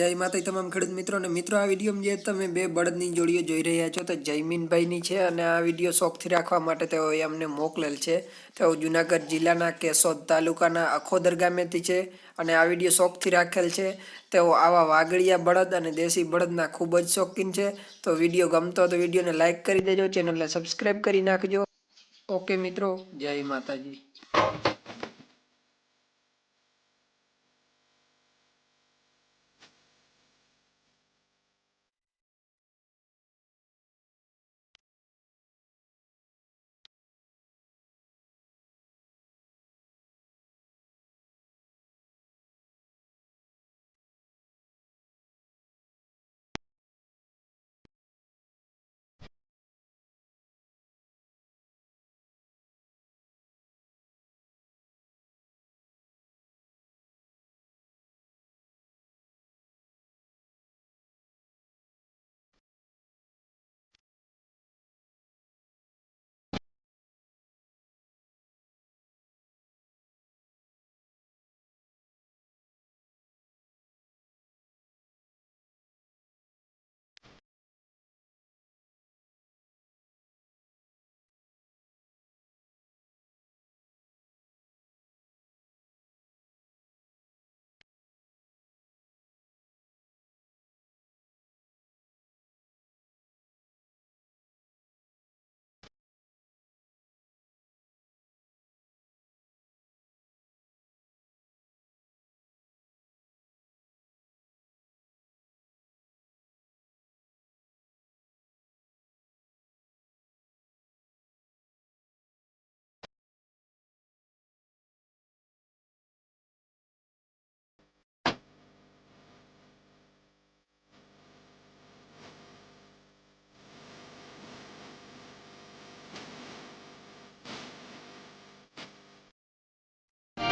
જય માતા તમામ ખેડૂત મિત્રો અને મિત્રો, આ વિડીયોમાં જે તમે બે બળદની જોડીઓ જોઈ રહ્યા છો, તો જયમીનભાઈની છે અને આ વીડિયો શોખથી રાખવા માટે તેઓએ અમને મોકલેલ છે. તેઓ જુનાગઢ જિલ્લાના કેશોદ તાલુકાના અખોદર ગામેથી છે અને આ વીડિયો શોખથી રાખેલ છે. તેઓ આવા વાગડિયા બળદ અને દેશી બળદના ખૂબ જ શોખીન છે. તો વીડિયો ગમતો તો વિડીયોને લાઇક કરી દેજો, ચેનલને સબસ્ક્રાઈબ કરી નાખજો. ઓકે મિત્રો, જય માતાજી.